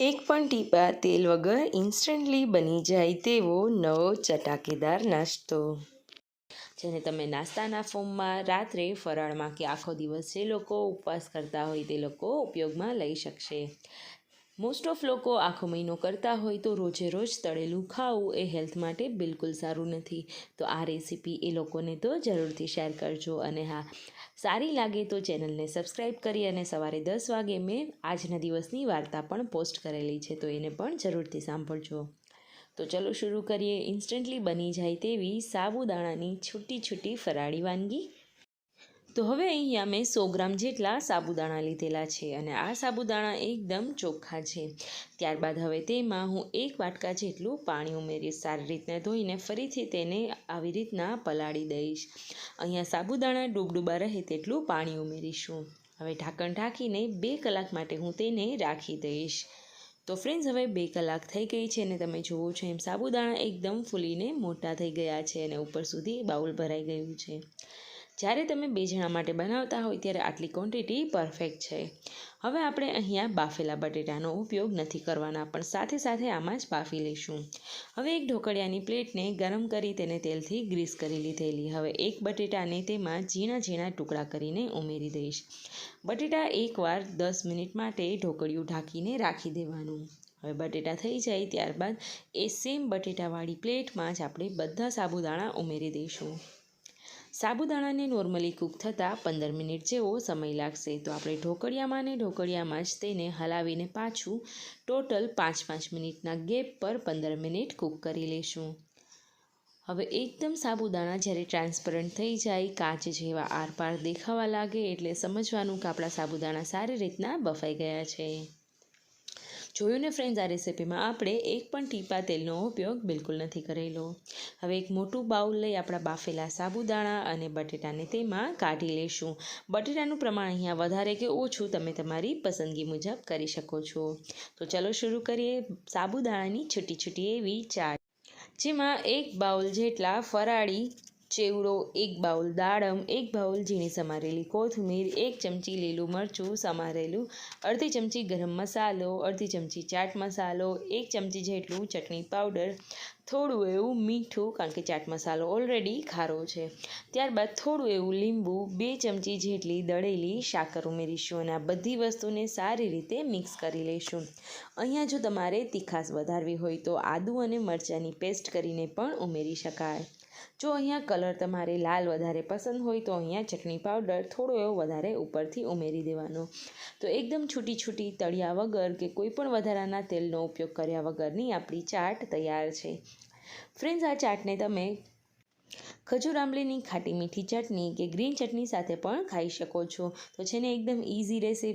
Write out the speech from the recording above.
એક પણ ટીપા તેલ વગર ઇન્સ્ટન્ટલી બની જાય તેવો નવો ચટાકેદાર નાસ્તો. જેને તમે નાસ્તાના ફોર્મમાં રાત્રે ફરાળમાં કે આખો દિવસ જે લોકો ઉપવાસ કરતા હોય તે લોકો ઉપયોગમાં લઈ શકશે. મોસ્ટ ઓફ લોકો આખો મહિનો કરતા હોય તો રોજે રોજ તળેલું ખાવું એ હેલ્થ માટે બિલકુલ સારું નથી. તો આ રેસીપી એ લોકોને તો જરૂરથી શેર કરજો. અને હા, સારી લાગે તો ચેનલને સબસ્ક્રાઈબ કરી અને સવારે દસ વાગે મેં આજના દિવસની વાર્તા પણ પોસ્ટ કરેલી છે, તો એને પણ જરૂરથી સાંભળજો. તો ચલો શરૂ કરીએ. ઇન્સ્ટન્ટલી બની જાય તેવી સાબુદાણાની છૂટી છૂટી ફરાળી વાનગી. તો હવે અહીંયા મેં સો ગ્રામ જેટલા સાબુદાણા લીધેલા છે અને આ સાબુદાણા એકદમ ચોખ્ખા છે. ત્યારબાદ હવે તેમાં હું એક વાટકા જેટલું પાણી ઉમેરીશ. સારી રીતના ધોઈને ફરીથી તેને આવી રીતના પલાળી દઈશ. અહીંયા સાબુદાણા ડૂબડૂબા રહે તેટલું પાણી ઉમેરીશું. હવે ઢાંકણ ઢાંકીને બે કલાક માટે હું તેને રાખી દઈશ. તો ફ્રેન્ડ્સ, હવે બે કલાક થઈ ગઈ છે અને તમે જુઓ છો એમ સાબુદાણા એકદમ ફૂલીને મોટા થઈ ગયા છે અને ઉપર સુધી બાઉલ ભરાઈ ગયું છે. જ્યારે તમે બે જણા માટે બનાવતા હોય ત્યારે આટલી ક્વોન્ટિટી પરફેક્ટ છે. હવે આપણે અહીંયા બાફેલા બટેટાનો ઉપયોગ નથી કરવાના, પણ સાથે સાથે આમાં જ બાફી લઈશું. હવે એક ઢોકળિયાની પ્લેટને ગરમ કરી તેને તેલથી ગ્રીસ કરી લીધેલી. હવે એક બટેટાને તેમાં ઝીણા ઝીણા ટુકડા કરીને ઉમેરી દઈશ. બટેટા એકવાર દસ મિનિટ માટે ઢોકળિયું ઢાંકીને રાખી દેવાનું. હવે બટેટા થઈ જાય ત્યારબાદ એ સેમ બટેટાવાળી પ્લેટમાં જ આપણે બધા સાબુદાણા ઉમેરી દઈશું. સાબુદાણાને નોર્મલી કૂક થતાં પંદર મિનિટ જેવો સમય લાગશે. તો આપણે ઢોકળિયામાં ને ઢોકળિયામાં જ તેને હલાવીને પાછું ટોટલ પાંચ પાંચ મિનિટના ગેપ પર પંદર મિનિટ કૂક કરી લઈશું. હવે એકદમ સાબુદાણા જ્યારે ટ્રાન્સપરન્ટ થઈ જાય, કાચ જેવા આરપાર દેખાવા લાગે એટલે સમજવાનું કે આપણા સાબુદાણા સારી રીતના બફાઈ ગયા છે. જોયું ને ફ્રેન્ડ્સ આ રેસીપીમાં આપણે એક પણ ટીપા તેલનો ઉપયોગ બિલકુલ નથી કરેલો. હવે એક મોટું બાઉલ લઈ આપણા બાફેલા સાબુદાણા અને બટેટાને તેમાં કાઢી લઈશું બટેટાનું પ્રમાણ અહીંયા વધારે કે ઓછું તમે તમારી પસંદગી મુજબ કરી શકો છો. તો ચલો શરૂ કરીએ સાબુદાણાની છૂટી છૂટી એવી ચાટ. જેમાં એક બાઉલ જેટલા ફરાળી ચેવડો, એક બાઉલ દાડમ, એક બાઉલ ઝીણી સમારેલી કોથમીર, એક ચમચી લીલું મરચું સમારેલું, અડધી ચમચી ગરમ મસાલો, અડધી ચમચી ચાટ મસાલો, એક ચમચી જેટલું ચટણી પાવડર, થોડું એવું મીઠું કારણ કે ચાટ મસાલો ઓલરેડી ખારો છે. ત્યારબાદ થોડું એવું લીંબુ, બે ચમચી જેટલી દળેલી સાકર ઉમેરીશું અને આ બધી વસ્તુને સારી રીતે મિક્સ કરી લઈશું. અહીંયા જો તમારે તીખાસ વધારવી હોય તો આદું અને મરચાંની પેસ્ટ કરીને પણ ઉમેરી શકાય. જો અહીંયા કલર તમારે લાલ વધારે પસંદ હોય તો અહીંયા ચટણી પાવડર થોડો એવો વધારે ઉપરથી ઉમેરી દેવાનો. તો એકદમ છૂટી છૂટી તળિયા વગર કે કોઈ પણ વધારાના તેલનો ઉપયોગ કર્યા વગરની આપણી ચાટ તૈયાર છે. ફ્રેન્ડ્સ, આ ચાટને તમે ખજૂર આંબલીની ખાટી મીઠી ચટણી કે ગ્રીન ચટણી સાથે પણ ખાઈ શકો છો. તો છે ને એકદમ ઇઝી રેસીપી